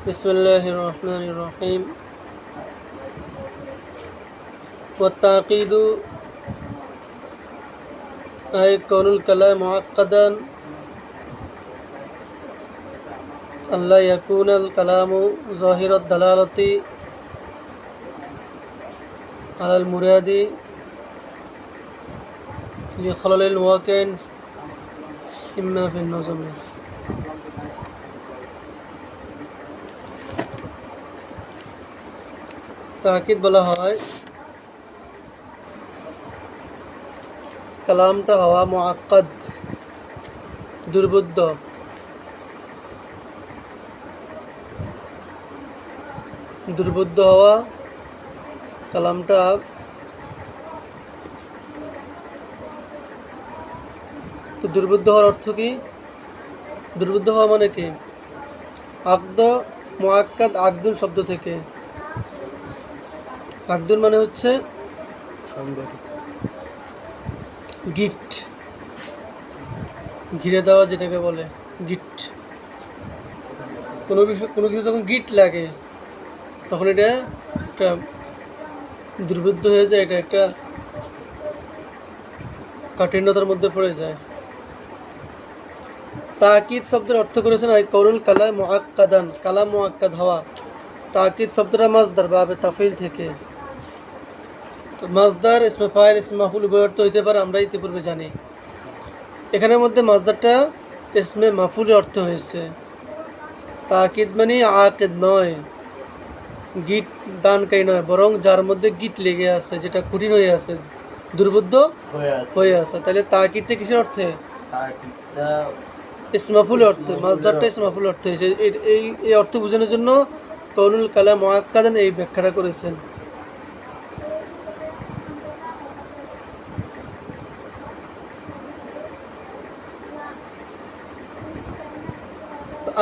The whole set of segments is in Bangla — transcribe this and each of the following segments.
بسم الله الرحمن الرحيم. والتعقيد أي كون الكلام معقدا. ألا يكون الكلام ظاهر الدلالة على المراد لخلل الواقع إما في النظم. তাকিদ বলা হয়, কালামটা হওয়া মোয়াক্কাদ দুর্বুদ্ধ দুর্বুদ্ধ হওয়া কালামটা তো দুর্বুদ্ধ হওয়ার অর্থ কি? দুর্বুদ্ধ হওয়া মানে কি? আকদ মোয়াক্কাদ আকদুল শব্দ থেকে। আকদুল মানে হচ্ছে গিট। ঘিরে দেওয়া যেটাকে বলে গিট। কোনো কিছু কোনো কিছু যখন গিট লাগে, তখন এটা একটা দুর্বৃদ্ধ হয়ে যায়, এটা একটা কাঠিন্যতার মধ্যে পড়ে যায়। তাকিদ শব্দের অর্থ করেছেন আই করুন কালা মোয়াক্কাদান কালা মোয়াক্কাদ হওয়া। তাকিদ শব্দটা মাজদার বাবে তাফিল থেকে। তো মাজদার ইসমে ফাইল ইসমে মাফুল উভয় অর্থ হইতে পারে আমরা ইতিপূর্বে জানি। এখানের মধ্যে মাজদারটা ইসমে মাফুলের অর্থ হয়েছে। তাকিদ মানে আকিদ নয় গিট দানকারী নয় বরং যার মধ্যে গিট লেগে আছে যেটা কঠিন হয়ে আছে দুর্বুদ্ধ হয়ে আছে। তাহলে তাকিদটা কিসের অর্থে? ইসমাফুল অর্থে মাজদারটা ইসমাফুল অর্থ। হয়েছে। এই- এই অর্থ বোঝানোর জন্য তরুল কালাম মোয়াক্কাদান এই ব্যাখ্যাটা করেছেন।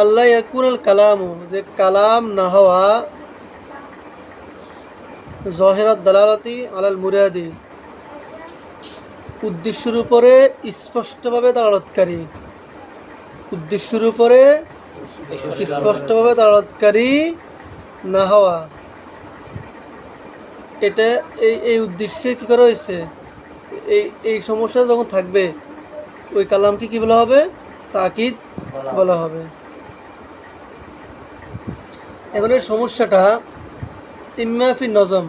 আল্লাহ ইয়াকুনাল কালাম, যে কালাম না হওয়া জহেরাত দালালতি আলাল মুরাদি। উদ্দেশ্যের উপরে স্পষ্টভাবে দালালতকারী। উদ্দেশ্যের উপরে স্পষ্টভাবে দালালতকারী না হওয়া। এটা এই এই উদ্দেশ্যে কী করা হয়েছে? এই এই সমস্যা যখন থাকবে, ওই কালামকে কি বলা হবে? তাকিদ বলা হবে। এবার এই সমস্যাটা ইম্মাফি নজম,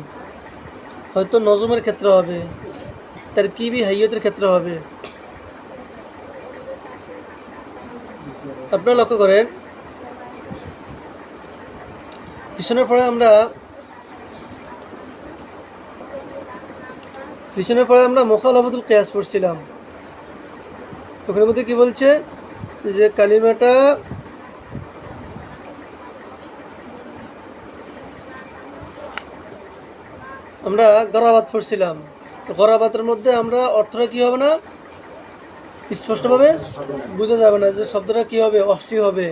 হয়তো নজমের ক্ষেত্রে হবে তার কিবি হাইয়তের ক্ষেত্রে হবে। আপনারা লক্ষ্য করেন, পিছনের পরে আমরা, পিছনের পরে আমরা মোখালাফতুল কেয়াস পড়ছিলাম। ওখানের মধ্যে কি বলছে? যে কালিমাটা আমরা গরাবাত পড়ছিলাম। তো গরাবাতের মধ্যে আমরা অর্থটা কী হবে না? স্পষ্টভাবে বোঝা যাবে না যে শব্দটা কী হবে অশ্লী হবে,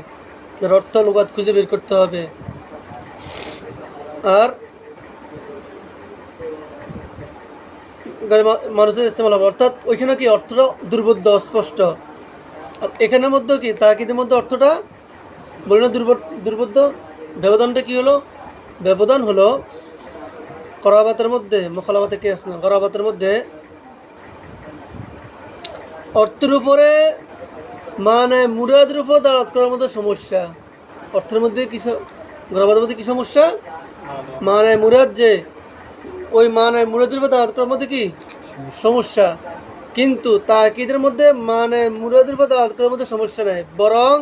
যার অর্থ লোকাত খুঁজে বের করতে হবে। আর মানুষের ইস্তেমাল হবে। অর্থাৎ ওইখানে কি অর্থটা দুর্বোধ্য, অস্পষ্ট? আর এখানের মধ্যে কি তাকিদের মধ্যে অর্থটা বলি না দুর্বোধ দুর্বোধ্য? ব্যবধানটা কী হলো? ব্যবধান হলো করাবাতের মধ্যে, মোখালাবাতে কে আসে না? করাবাতের মধ্যে অর্থের উপরে মানে মুরাদের উপর দাঁড়াত করার মধ্যে সমস্যা। অর্থের মধ্যে কি গরাবাতের মধ্যে কি সমস্যা? মানে মুরাদ যে, ওই মানে মুরাদের উপর দাঁড়াত করার মধ্যে কি সমস্যা? কিন্তু তাকিদের মধ্যে মানে মুরাদের উপর দাঁড়াত করার মধ্যে সমস্যা নেই। বরং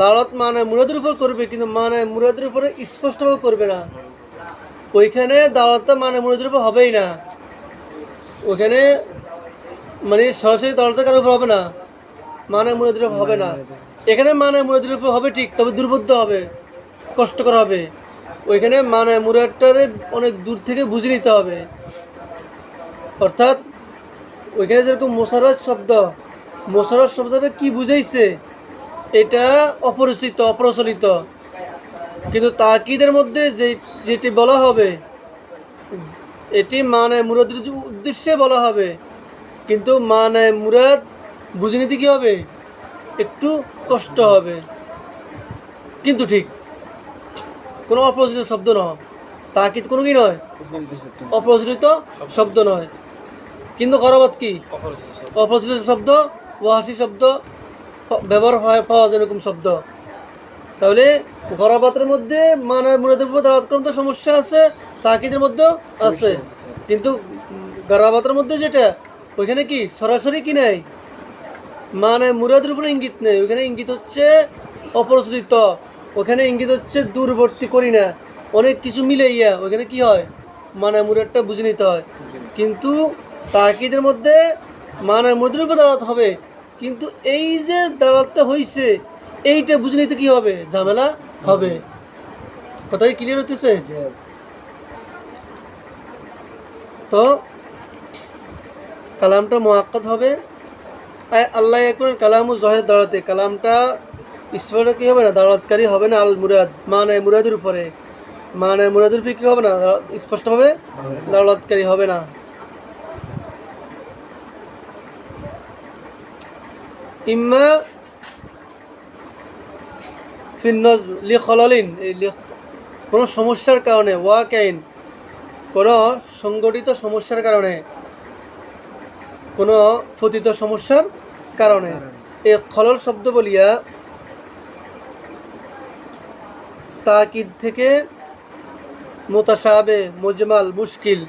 দাঁড়াত মানে মুরাদের উপর করবে, কিন্তু মানে মুরাদের উপরে স্পষ্টভাবে করবে না। ওইখানে দাওয়াতটা মানে মুরাদের উপর হবেই না। ওইখানে মানে সরাসরি দাওয়াতটা কারোর উপর হবে না। মানে উপর হবে না। এখানে মানে মুরাদের উপর হবে ঠিক, তবে দুর্বোধ্য হবে, কষ্টকর হবে। ওইখানে মানে মুরাদটারে অনেক দূর থেকে বুঝে নিতে হবে। অর্থাৎ ওইখানে যেরকম মোসারত শব্দ মোসারত শব্দটা কি বুঝাইছে? এটা অপরিচিত, অপ্রচলিত। কিন্তু তাকিদের মধ্যে যে যেটি বলা হবে এটি মানে মুরাদের উদ্দেশ্যে বলা হবে। কিন্তু মানে মুরাদ বুঝে নিতে কী হবে একটু কষ্ট হবে। কিন্তু ঠিক। কোনো অপ্রচলিত শব্দ নয়। তাকিদ কোনো কি নয়? অপ্রচলিত শব্দ নয়। কিন্তু গরবাত কি? অপ্রচলিত শব্দ ওয়াসি শব্দ ব্যবহার হয় পাওয়া যায় এরকম শব্দ। তাহলে গরাবাতের মধ্যে মানে মুরাদের উপর দাঁড়াত তো সমস্যা আছে তাকিদের মধ্যেও আছে। কিন্তু গরাবাতের মধ্যে যেটা ওইখানে কি সরাসরি কি নেই? মানে মুরাদের উপরে ইঙ্গিত নেই ওইখানে ইঙ্গিত হচ্ছে অপ্রচলিত ওখানে ইঙ্গিত হচ্ছে দূরবর্তী করি না। অনেক কিছু মিলে ইয়া ওইখানে কি হয়? মানে মুরাদটা বুঝে নিতে হয়। কিন্তু তাকিদের মধ্যে মানে মুরাদের উপর দাঁড়াতে হবে। কিন্তু এই যে দাঁড়াতটা হয়েছে এইটা বুঝে নিতে কি হবে? ঝামেলা হবে। কথা ক্লিয়ার হতেছে তো, কালামটা মোয়াক্কাত হবে। আল্লাহ এখন কালাম জহের দাঁড়াতে কালামটা স্পষ্ট কি হবে না? দাঁড়াতকারী হবে না আল মুরাদ মানে মুরাদের উপরে। মানে মুরাদের উপরে কি হবে না? স্পষ্টভাবে দাঁড়াতকারী হবে না। ইম্মা ফিন্নজ লি খললিন কোনো সমস্যার কারণে ওয়াক আইন কোনো সংগঠিত সমস্যার কারণে, কোনো ফতিত সমস্যার কারণে। এই খলল শব্দ বলিয়া তাকিদ থেকে মোতাসাবে, মজমাল, মুশকিল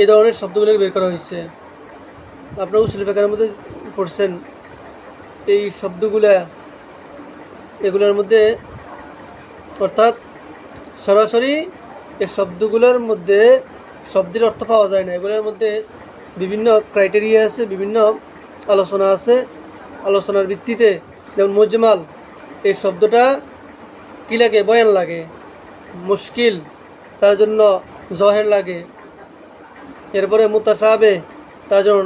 এই ধরনের শব্দগুলোকে বের করা হয়েছে। আপনারা উসুল বেকারের মধ্যে পড়ছেন, এই শব্দগুলা এগুলোর মধ্যে অর্থাৎ সরাসরি এই শব্দগুলোর মধ্যে শব্দের অর্থ পাওয়া যায় না। এগুলোর মধ্যে বিভিন্ন ক্রাইটেরিয়া আছে, বিভিন্ন আলোচনা আছে। আলোচনার ভিত্তিতে যেমন মজমাল, এই শব্দটা কী লাগে? বয়ান লাগে। মুশকিল, তার জন্য জহের লাগে। এরপরে মুতাসাবে, তার জন্য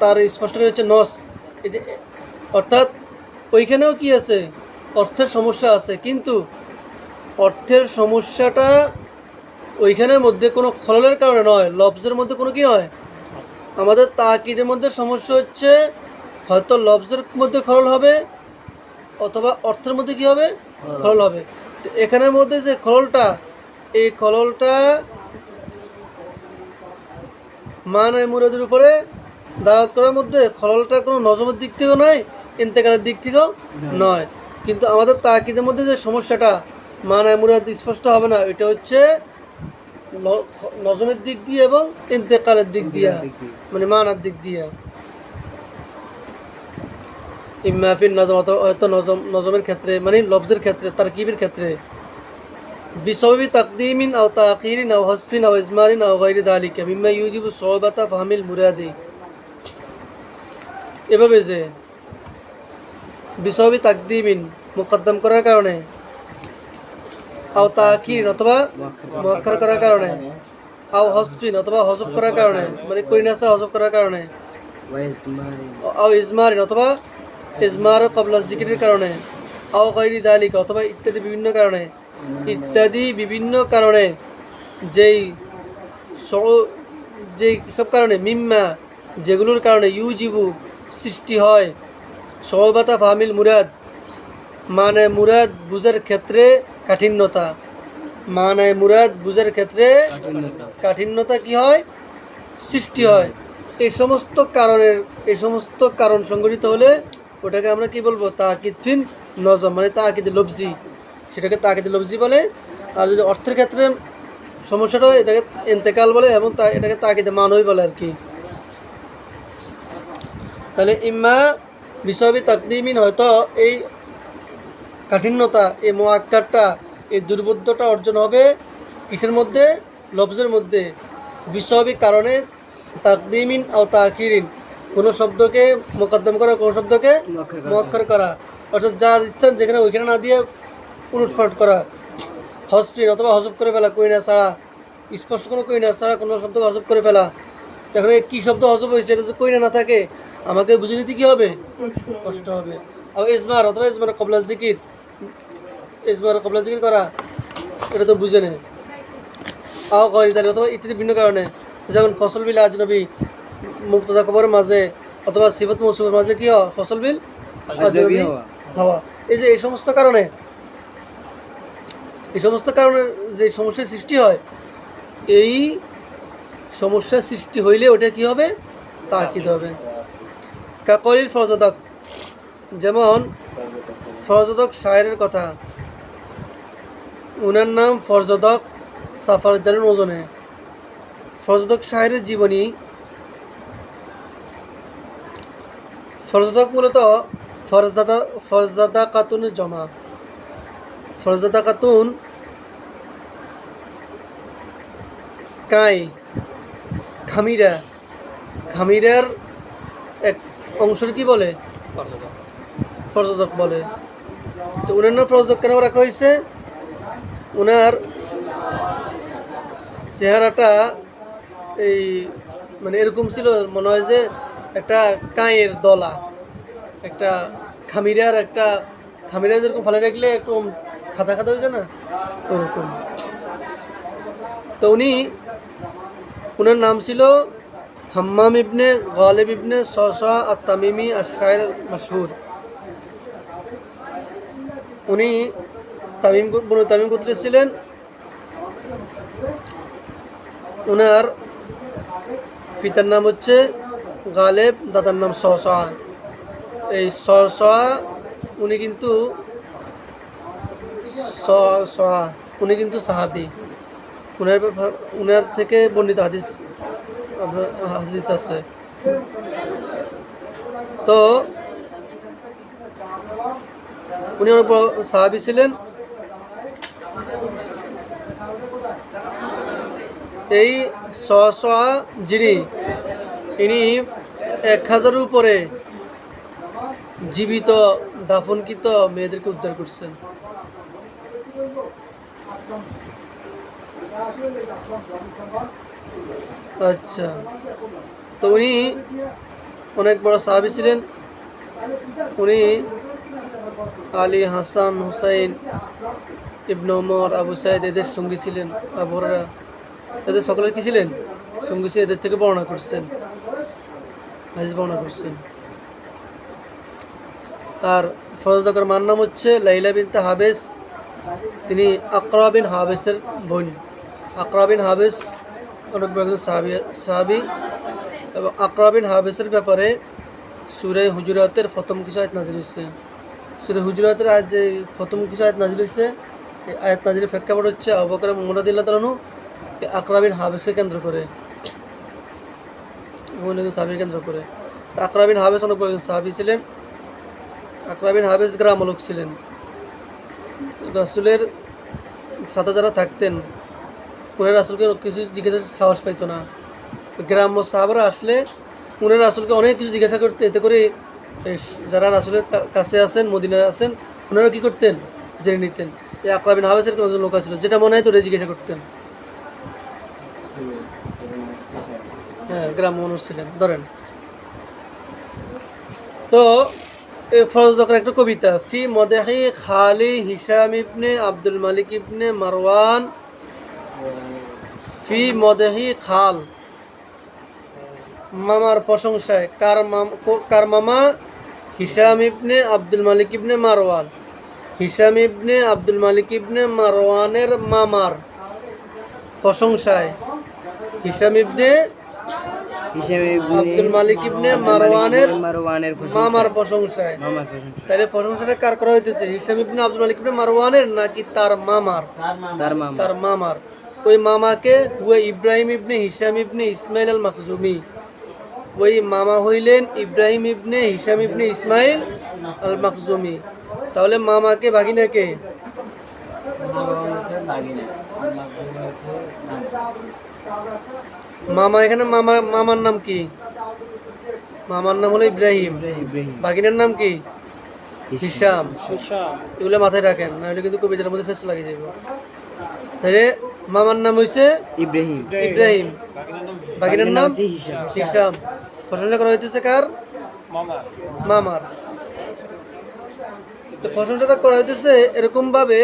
তার স্পষ্ট হচ্ছে নস। অর্থাৎ ওইখানেও কি আছে? অর্থের সমস্যা আছে কিন্তু অর্থের সমস্যাটা ওইখানের মধ্যে কোনো খললের কারণে নয় লফজের মধ্যে কোনো কি নয়? আমাদের তাকিদের মধ্যে সমস্যা হচ্ছে হয়তো লফজের মধ্যে খলল হবে অথবা অর্থের মধ্যে কি হবে? খলল। হবে। তো এখানের মধ্যে যে খললটা এই খললটা মান আয় মুরাদের উপরে দাঁড়াত করার মধ্যে খললটা কোনো নজমের দিক থেকেও নয় ইন্তেকালের দিক থেকেও নয়। কিন্তু আমাদের তাকিদের মধ্যে যে সমস্যাটা মান আয় মুরাদ স্পষ্ট হবে না এটা হচ্ছে নজমের দিক দিয়ে এবং ইন্তেকালের দিক দিয়ে। মানে মানার দিক দিয়ে। ইমাফির নজম হয়তো নজম নজমের ক্ষেত্রে মানে লফজের ক্ষেত্রে তারকিবের ক্ষেত্রে। বিসববি তাকদিমিন আও তাকিরিন আও হসফিন আও ইজমারিন আও গাইরি দালিকা মিম্মা ইউজিবু সওবাতা ফাহমিল মুরাদি। এভাবে যে বিসববি তাকদিমিন মুকদ্দম করার কারণে, আও তাকিরিন অথবা মুআক্খার করার কারণে, আও হসফিন অথবা হজব করার কারণে মানে করিনাসা হজব করার কারণে, আও ইজমারিন অথবা ইজমার কবলা জিকিরের কারণে, আও গাইরি দালিকা অথবা ইত্যাদি বিভিন্ন কারণে, ইত্যাদি বিভিন্ন কারণে, যেই যেই সব কারণে, মিম্মা, যেগুলোর কারণে ইউজিবু সৃষ্টি হয় সহবাতা ফামিল মুরাদ। মানে মুরাদ বুঝের ক্ষেত্রে কাঠিন্যতা। মানে মুরাদ বুঝের ক্ষেত্রে কাঠিন্যতা। কি হয়? সৃষ্টি হয়। এই সমস্ত কারণের এই সমস্ত কারণ সংগঠিত হলে ওটাকে আমরা কি বলব? তাকিদিন নজম মানে তাকিদ লবজি সেটাকে তাকিদ লবজি বলে। আর যদি অর্থের ক্ষেত্রে সমস্যাটা হয় এটাকে এন্তেকাল বলে এবং তা- এটাকে তাকিদে মানবই বলে আর কি। তাহলে ইম্মা বিসবি তাকদিমিন হয়তো এই কাঠিন্যতা এই মোয়াক্কারটা এই দুর্বোধ্যটা অর্জন হবে কিসের মধ্যে? লফজের মধ্যে। বিসবি কারণে তাকদিমিন ও তাকিরিন কোনো শব্দকে মোকদ্দম করা কোনো শব্দকে মোয়াক্কার করা। অর্থাৎ যার স্থান যেখানে ওইখানে না দিয়ে উলটফাট করা। হসপিন অথবা হজব করে ফেলা কই না ছাড়া। স্পষ্ট কোনো কই না ছাড়া কোনো শব্দকে হজব করে ফেলা। তখন কী শব্দ হজব হয়েছে এটা তো কই না না থাকে। আমাকে বুঝে নিতে কী হবে? কষ্ট হবে। আর ইসমার অথবা ইসমার কবলা জিকির। ইসমার কবলা জিকির করা এটা তো বুঝে নেয়। আও গরিদারি অথবা ইত্যাদি ভিন্ন কারণে। যেমন ফসল বিল আজনবী মুক্তদা খবরের মাঝে অথবা সিবত মৌসুমের মাঝে কি হয় ফসল বিল আজনবী হওয়া। এই যে এই সমস্ত কারণে এই সমস্ত কারণে যে সমস্যার সৃষ্টি হয় এই সমস্যার সৃষ্টি হইলে ওটা কি হবে? তাকিদ হবে? কাকলির ফরজদক, যেমন ফরজদক শায়ের কথা। উনার নাম ফরজদক সাফারজানের ওজনে। ফরজদক শায়ের জীবনী ফরজদক মূলত ফরজদাদা ফরজদাদা কাতুনের জমা। ফরজদাদা কাতুন কাই? খামিরা। খামিরার এক অংশের কি বলে? প্রযোজক বলে। তো উনার নাম প্রযোজক কেন রাখা হয়েছে? ওনার চেহারাটা এই মানে এরকম ছিল, মনে হয় যে একটা কাঁয়ের দলা, একটা খামিরার একটা, খামিরা যেরকম ফেলে রাখলে একটু খাতা খাতা হয়ে যায় না? ওরকম। তো উনি ওনার নাম ছিল হাম্মাম ইবনে গালেব ইবনে সসা আর তামিমি আর শায়ের মাসহুর উনি তামিম বনু তামিম গোত্রের ছিলেন। ওনার পিতার নাম হচ্ছে গালেব, দাদার নাম সসা। এই সসা, উনি কিন্তু সসা, উনি কিন্তু সাহাবি। উনার উনার থেকে বর্ণিত হাদিস হাদিস আছে। তো উনি অনেক সাহাবি ছিলেন। এই সয়া যিনি, ইনি এক হাজারের উপরে জীবিত, দাফনকৃত মেয়েদেরকে উদ্ধার করছেন। আচ্ছা। তো উনি অনেক বড় সাহাবি ছিলেন। উনি আলী হাসান হুসাইন ইবনে ওমর, আবু সাইদ এদের সঙ্গী ছিলেন আবুরা এদের সকলের কি ছিলেন? সঙ্গী ছিলেন, এদের থেকে বর্ণনা করছেন। হাদিস বর্ণনা করছেন। আর ফরজদাকার মার নাম হচ্ছে লাইলা বিনতে হাবেস। তিনি আকরা বিন হাবেসের বোন। আকরা বিন হাবেস অনেক সাহাবি এবং আকরা বিন হাবেসের ব্যাপারে সুরে হুজুরাতের প্রথম কিছু আয়াত নাজিল হয়েছে সুরে হুজুরাতের আজ যে প্রথম কিছু আয়াত নাজিল এই আয়াত নাজিলের প্রেক্ষাপট হচ্ছে আবকার মোহাম্মদিল্লাহ তালানু আকরা বিন হাবেসকে কেন্দ্র করে সাহাবি কেন্দ্র করে তা আকরা বিন হাবেস অনেক সাহাবি ছিলেন আকরা বিন হাবেস গ্রামলোক ছিলেন রাসুলের সাথে যারা থাকতেন উনি রাসুলকে কিছু জিজ্ঞাসা সাহস পাইতো না। গ্রাম্য সাহাবারা আসলে উনি রাসুলকে অনেক কিছু জিজ্ঞাসা করতে এতে করে যারা রাসুলের কাছে আছেন, মদিনায় আছেন, ওনারা কী করতেন? জেনে নিতেন। এই আকরাবিন হাবেসের কোনো লোক ছিল যেটা মনে হয় তো জিজ্ঞাসা করতেন। হ্যাঁ গ্রাম্য মানুষ ছিলেন। ধরেন। তো ফরজ একটা কবিতা, ফি মদেহি খালি হিসাম ইবনে আব্দুল মালিক ইবনে মারওয়ান ফি মদেহি খাল। মামার প্রশংসায় কার কার মামা? হিসাম ইবনে আব্দুল মালিক ইবনে মারওয়ান। হিসাম ইবনে আব্দুল মালিক ইবনে মারওয়ানের মামার প্রশংসায় হিসাম ইবনে আব্দুল মালিক ইবনে মারওয়ানের মারওয়ানের মামার প্রশংসায়। তাহলে প্রশংসাটা কার করা হইতেছে? হিসাম ইবনে আব্দুল মালিক ইবনে মারওয়ানের নাকি তার মামার। তার মামার। ওই মামাকে হুয়ে ইব্রাহিম ইবনে হিসাম ইবনে ইসমাইল আল মাখজুমি ওই মামা হইলেন ইব্রাহিম ইবনে হিসাম ইবনে ইসমাইল আল মাখজুমি তাহলে মামাকে ভাগিনাকে মামা এখানে মামা মামার নাম কি? মামার নাম হলো ইব্রাহিম। ভাগিনার নাম কি? হিসাম এগুলো মাথায় রাখেন নাহলে কিন্তু কবিতার মধ্যে ফেস লাগিয়ে যাবে তাহলে মামার নাম হইছে ইব্রাহিম। ইব্রাহিম। বাগিনার নাম হিসাম প্রশ্নটা করা হইতেছে কার? মামার। তো প্রশ্নটা করা হইতেছে এরকম ভাবে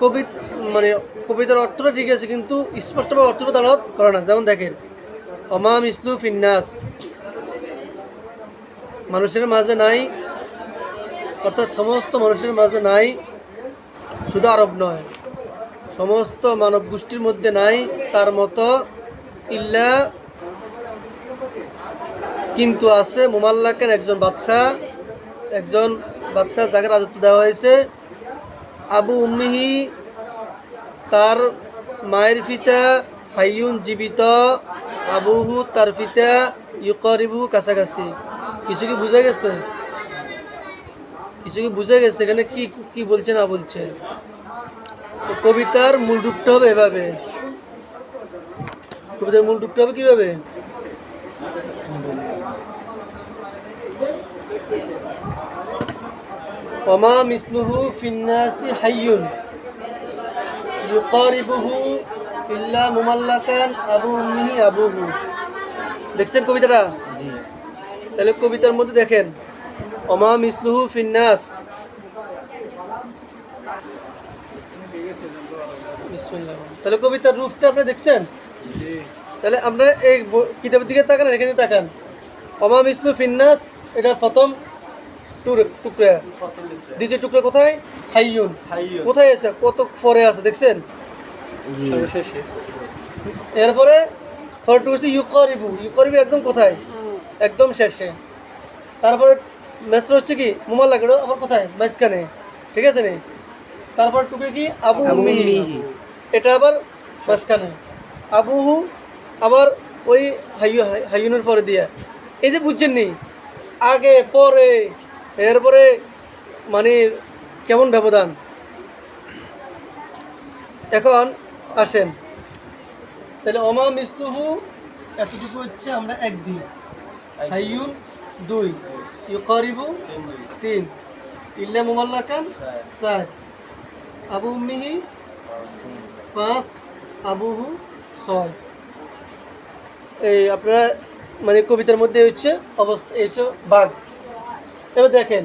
কবি মানে কবিতার অর্থটা ঠিক আছে কিন্তু স্পষ্টভাবে অর্থটা তালাত করে না। যেমন দেখেন অমাম ইসলু ফিন্নাস। মানুষের মাঝে নাই অর্থাৎ সমস্ত মানুষের মাঝে নাই শুধু আরব নয়। সমস্ত মানব গোষ্ঠীর মধ্যে নাই, তার মতো ইল্লা কিন্তু আছে মোমাল্লাকের একজন বাদশাহ একজন বাদশাহ যাকে রাজত্ব দেওয়া হয়েছে। আবু উম্মিহি তার মায়ের পিতা হাইয়ুন জীবিত, আবুহু তার পিতা ইউকরিবু কাছাকাছি। কিছু কি বুঝে গেছে? কিছু কি বুঝে গেছে? এখানে কি কি বলছে না বলছে? তো কবিতার মূল রূপটা হবে এভাবে। কবিতার মূল রূপটা হবে কীভাবে? ওমা মিসলুহু ফিন্নাসি হাইয়ুন ইউকারিবুহু ইল্লা মুমাল্লাকান আবু উম্মিহি আবুহু। দেখছেন কবিতাটা? তাহলে কবিতার মধ্যে দেখেন অমা মিসলুহু ফিন্নাস তাহলে কবিতার রূপটা আপনি দেখছেন? তাহলে আমরা এই কিতাবের দিকে তাকান এখানে তাকান। অমা মিসলু ফিন্নাস এটা প্রথম টুকরা। দ্বিতীয় টুকরা কোথায়? হাইয়ুন। কোথায় আছে? কত পরে আছে দেখছেন? এরপরে ফটো হচ্ছে ইউকরিবু। ইউকরিবু একদম কোথায়? একদম শেষে। তারপরে মেসর হচ্ছে কি? মোমাল লাগে আবার কোথায়? মাঝখানে। ঠিক আছে নি? তারপর টুকে কি? আবু মিহি। এটা আবার মাঝখানে। আবুহু আবার ওই হাইয়ু হাইয়ুনের পরে দিয়া। এই যে বুঝছেন নি, আগে, পরে, এরপরে মানে কেমন ব্যবধান? এখন আসেন। তাহলে অমা মিসলুহু এতটুকু হচ্ছে আমরা এক দিই হাইয়ুন দুই, ইউকারিবু তিন, ইল্লা মুমাল্লাকান চার আবু উম্মিহি পাঁচ, আবুহু ছয় এই আপনারা মানে কবিতার মধ্যে হচ্ছে অবস্থা হচ্ছে বাঘ। এবার দেখেন।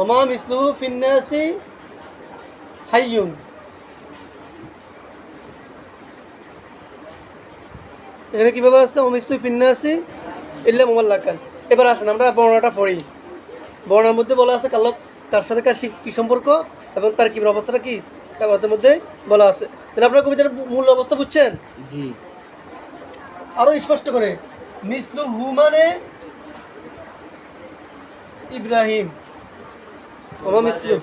অমা মিসলুহু ফিন্নাসি হাইয়ুন। এখানে কীভাবে আসছে অমিস্তু পিন্নাসি ইল্লা মোমাল্লাকান। এবার আসেন, আমরা বর্ণনাটা পড়ি। বর্ণার মধ্যে বলা আছে কাল্লা কার সাথে কার কি সম্পর্ক? এবং তার কি অবস্থাটা কি? তার মধ্যে বলা আছে। তাহলে আপনারা কবিতার মূল অবস্থা বুঝছেন? জি। আরও স্পষ্ট করে। মিসলু হু মানে ইব্রাহিম। ওমা মিসলু।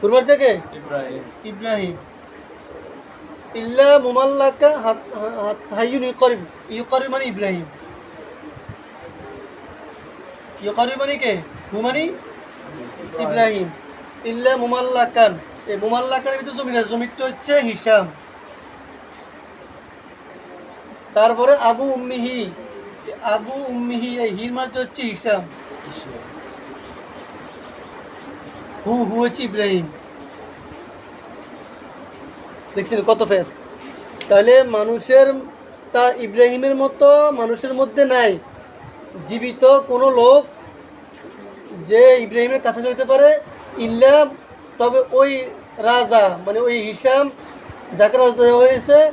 পূর্বার থেকে? ইব্রাহিম। ইব্রাহিম। ইল্লা মুমাল্লাকা হাত- হাইয়ুন ইউকারিব। ইউকারিব মানে ইব্রাহিম। ইউকারিব মানে কে? হু মানে ইব্রাহিম। ইল্লা মুমাল্লাকান। এই মুমাল্লাকানের ভিতরে জমি না জমিটা হচ্ছে হিসাম তারপরে আবু উম্মিহি আবু উম্মিহি, এই হির মানে হচ্ছে হিসাম হু হু হচ্ছে ইব্রাহিম। দেখছেন কত ফেস? তাহলে মানুষের, তা ইব্রাহিমের মতো মানুষের মধ্যে নাই। জীবিত কোনো লোক যে ইব্রাহিমের কাছে যেতে পারে ইল্লা, তবে ওই রাজা মানে ওই হিসাম, যাকে রাজা দেওয়া হয়েছে,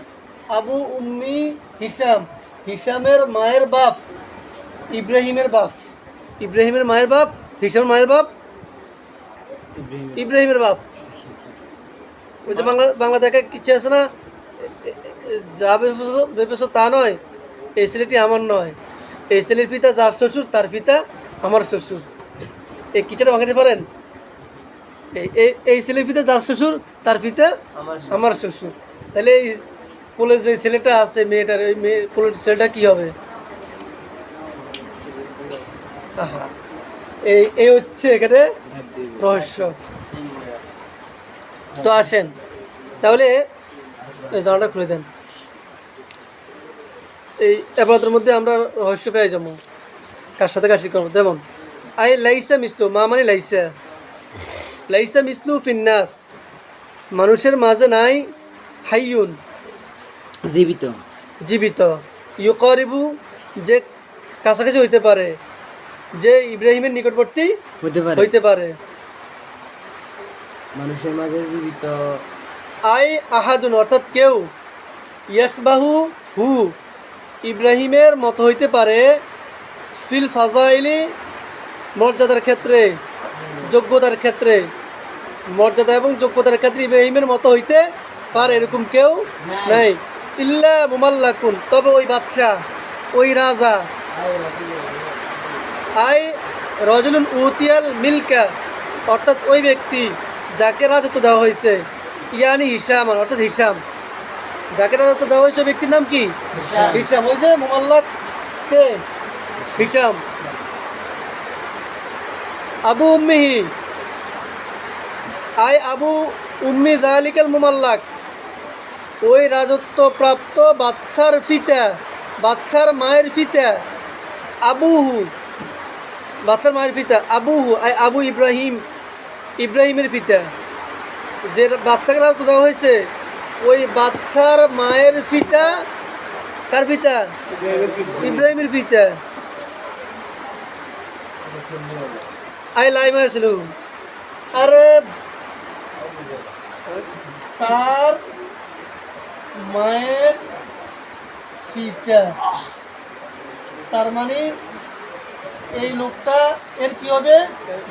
আবু উম্মি হিসাম। হিসামের মায়ের বাপ, ইব্রাহিমের বাপ। ইব্রাহিমের মায়ের বাপ? হিসামের মায়ের বাপ? ইব্রাহিমের বাপ। ওই যে বাংলা বাংলা দেখা কিছু আছে না? যা ভেবেছো- তা নয়। এই ছেলেটি আমার নয়। এই ছেলের পিতা যার শ্বশুর, তার পিতা আমার শ্বশুর। এই কিছুটা ভাঙাতে পারেন? এই- ছেলের পিতা যার শ্বশুর তার পিতা আমার শ্বশুর। তাহলে এই কোলে যে ছেলেটা আছে মেয়েটার ওই মেয়ে কোলের ছেলেটা কি হবে? এই এই হচ্ছে এখানে রহস্য। তো আসেন। তাহলে জানাটা খুলে দেন। এই এবারের মধ্যে আমরা রহস্য পেয়ে যাব। কার সাথে কাশি করব? যেমন আই লাইসা মিসলু মা মানে লাইসা। লাইসা মিসলু ফিন্নাস মানুষের মাঝে নাই হাইয়ুন জীবিত জীবিত ইউকরিবু যে কাছাকাছি হইতে পারে যে ইব্রাহিমের নিকটবর্তী হইতে পারে হইতে পারে মানুষের মাঝে জীবিত আই আহাদুন অর্থাৎ কেউ ইয়াসবাহু হু ইব্রাহিমের মতো হইতে পারে ফিল ফাজাইলি মর্যাদার ক্ষেত্রে যোগ্যতার ক্ষেত্রে মর্যাদা এবং যোগ্যতার ক্ষেত্রে ইব্রাহিমের মতো হইতে পারে এরকম কেউ নাই। ইল্লা মুমাল্লাকুন তবে ওই বাদশাহ ওই রাজা। আই রজুলুন উতিয়াল মিল্কা অর্থাৎ ওই ব্যক্তি যাকে রাজত্ব দেওয়া হয়েছে ইয়ানি হিসাম অর্থাৎ হিসাম। যাকে রাজত্ব দেওয়া হয়েছে ব্যক্তির নাম কি? হিসাম। হয়েছে মোমাল্লাক কে? হিসাম। আবু উম্মিহি। আই আবু উম্মি দালিকাল মুমাল্লাক। ওই রাজত্ব প্রাপ্ত বাদশার পিতা বাদশার মায়ের পিতা আবুহু। বাদশার মায়ের পিতা আবুহু আই আবু ইব্রাহিম ইব্রাহিমের পিতা। যে বাচ্চাকে রাজত্ব দেওয়া হয়েছে ওই বাদশার মায়ের পিতা কার পিতা। ইব্রাহিমের পিতা। আই লাইমা ছিল আরে তার মায়ের পিতা তার মানে এই লোকটা এর কি হবে?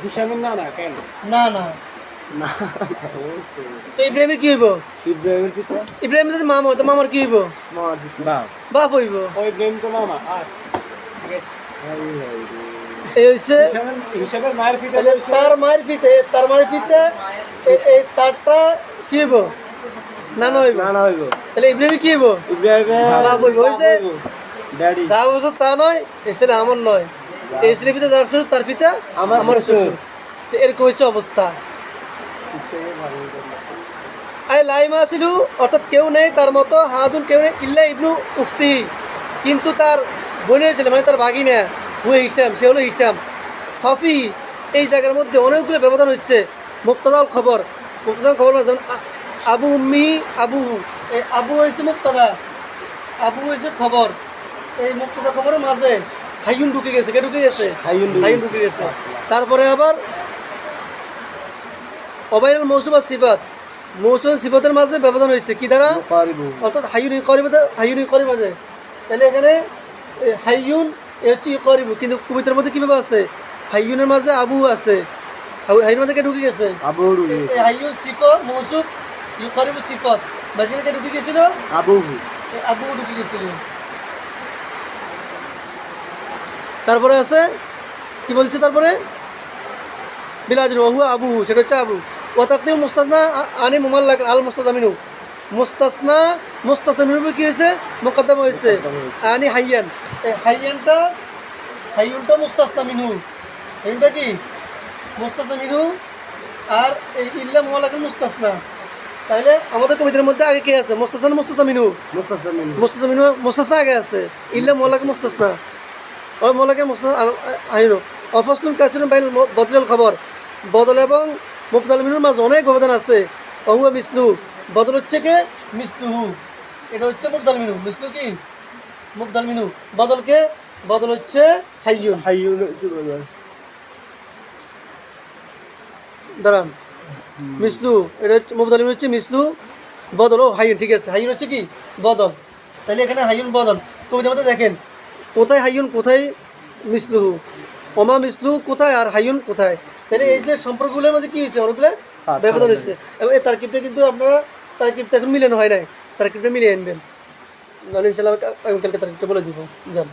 হিসামের না না কেন? না না। তো ইব্রাহিমের কি হইব? ইব্রাহিমের পিতা ইব্রাহিম যদি মামা হতো মামার কি হইব? বাপ। বাপ হইব। ইব্রাহিম তো মামা আর এই হচ্ছে তার মায়ের পিতে তার মায়ের এ- এই তারটা কি হইব? না না হইব। না না হইব। তাহলে ইব্রাহিম কি হইব? ইব্রাহিমের বাপ হইব, হইছে? ড্যাডি। যা বছর তা নয় এই ছেলে আমার নয়। এই ছেলে পিতা যার শ্বশুর তার পিতা আমার শ্বশুর। এরকম হচ্ছে অবস্থা। আই লাইমা ছিল অর্থাৎ কেউ নেই তার মতো হাদুন কেউ নেই ইল্লা ইবনু উফতি। কিন্তু তার বোনের ছেলে মানে তার ভাগিনা। হুয়ে হিসাম সে হলো হিসাম ফাফি এই জায়গার মধ্যে অনেকগুলো ব্যবধান হচ্ছে। মুক্তাদাল খবর মুক্তাদাল খবর মানে যেমন আবু মি আবু এই আবু হয়েছে মুক্তাদা আবু হয়েছে খবর। এই মুক্তাদা খবরের মাঝে হাইয়ুন ঢুকে গেছে কে ঢুকে গেছে? হাইয়ুন ঢুকে হাইয়ুন ঢুকে গেছে। তারপরে আবার অবাইল মৌসুম আর সিফাত। মৌসুম সিফাতের মাঝে ব্যবধান হয়েছে কি দ্বারা? অর্থাৎ হাইয়ুন করিবে হাইয়ুন করি মাঝে। তাহলে এখানে হাইয়ুন এ হচ্ছে করিব? কিন্তু কবিতার মধ্যে কীভাবে আছে? হাইয়ুনের মাঝে আবু আছে। হাইয়ুনের মাঝে কে ঢুকে গেছে? আবু হাইয়ুন সিফত মৌসুম ইউ করিব সিফত। মাঝে কে ঢুকে গেছিল? আবু আবু ঢুকে গেছিল। তারপরে আছে কি বলছে তারপরে? বিলাজুল ওহু আবু সেটা হচ্ছে আবু। ও তাকতে মুস্তাসনা আ- আনি মুমাল্লাক আল মুস্তাদামিনু মুস্তাসনা মুস্তাসমিনু কি হয়েছে? মোকদ্দম হয়েছে। আনি হাইয়ান। এই হাইয়ানটা হাইয়ুনটা মুস্তাসনা মিনু হাইয়ুনটা কি? মুস্তাসনা মিনু আর এই ইল্লা মুমাল্লাকের মুস্তাসনা। তাহলে আমাদের কবিতার মধ্যে আগে কে আছে? মুস্তাসনা মুস্তাসনা মিনু মুস্তাসা মিনু মুস্তাসনা মিনু মুস্তাসনা আগে আছে। ইল্লা মোলাকে মুস্তাসনা। ও মোলাকে মুস্তাসনা আইনো অফসলুন কাসিন বাইল বদল খবর। বদল এবং মুফতাল মিনুর মাঝে অনেক ব্যবধান আছে। অহুয়া মিসলু। বদল হচ্ছে কে? মিসলুহু। এটা হচ্ছে মুফতাল মিনু। মিসলু কি? মুফতাল মিনু। বদল কে? বদল হচ্ছে হাইয়ুন। হাইয়ুন দাঁড়ান। মিসলু এটা হচ্ছে মুফতাল মিনু হচ্ছে মিসলু বদল ও হাইয়ুন। ঠিক আছে হাইয়ুন হচ্ছে কি? বদল। তাহলে এখানে হাইয়ুন বদল। কবিতার মধ্যে দেখেন কোথায় হাইয়ুন কোথায় মিসলুহু? ওমা মিসলু কোথায় আর হাইয়ুন কোথায়? তাহলে এই যে সম্পর্কগুলোর মধ্যে কি হয়েছে? অনেকগুলো ব্যবধান হয়েছে। এবং এই তারকিবটা কিন্তু আপনারা তারকিবটা এখন মিলানো হয় নাই। তারকিবটা মিলিয়ে আনবেন। নাহলে ইনশাল্লাহ আমি কালকে তারকিবটা বলে দিব। যান।